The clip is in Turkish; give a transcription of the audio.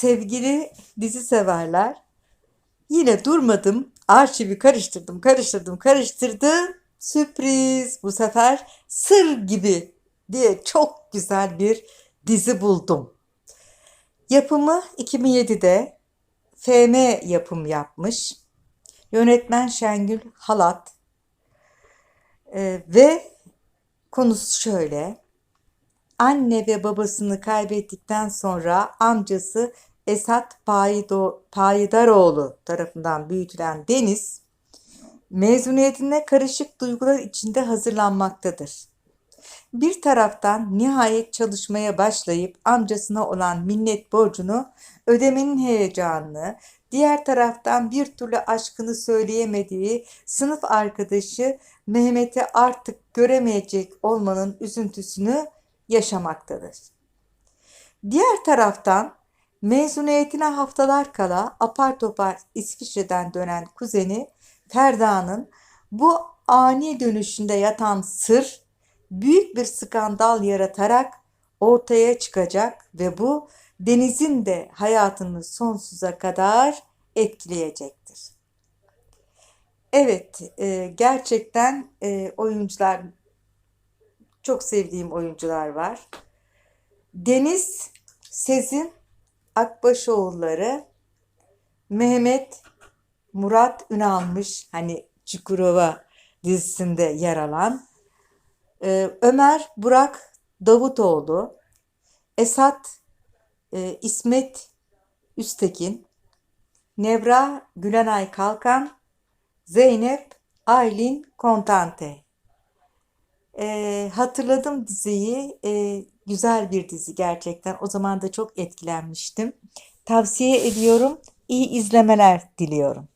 sevgili dizi severler, yine durmadım. Arşivi karıştırdım, karıştırdım, karıştırdım. Sürpriz bu sefer sır gibi diye çok güzel bir dizi buldum. Yapımı 2007'de FM yapım yapmış. Yönetmen Şengül Halat. Ee, ve konusu şöyle. Anne ve babasını kaybettikten sonra amcası Esat Payido, Payidaroğlu tarafından büyütülen Deniz, mezuniyetine karışık duygular içinde hazırlanmaktadır. Bir taraftan nihayet çalışmaya başlayıp amcasına olan minnet borcunu ödemenin heyecanını, diğer taraftan bir türlü aşkını söyleyemediği sınıf arkadaşı Mehmet'i artık göremeyecek olmanın üzüntüsünü yaşamaktadır. Diğer taraftan mezuniyetine haftalar kala apar topar İsviçre'den dönen kuzeni Ferda'nın bu ani dönüşünde yatan sır büyük bir skandal yaratarak ortaya çıkacak ve bu Deniz'in de hayatını sonsuza kadar etkileyecektir. Evet, e, gerçekten e, oyuncular çok sevdiğim oyuncular var. Deniz Sezin Akbaşoğulları, Mehmet Murat Ünalmış hani Çukurova dizisinde yer alan, e, Ömer Burak Davutoğlu, Esat e, İsmet Üstekin, Nevra Gülenay Kalkan, Zeynep Aylin Kontante. E, hatırladım diziyi. E, güzel bir dizi gerçekten. O zaman da çok etkilenmiştim. Tavsiye ediyorum. İyi izlemeler diliyorum.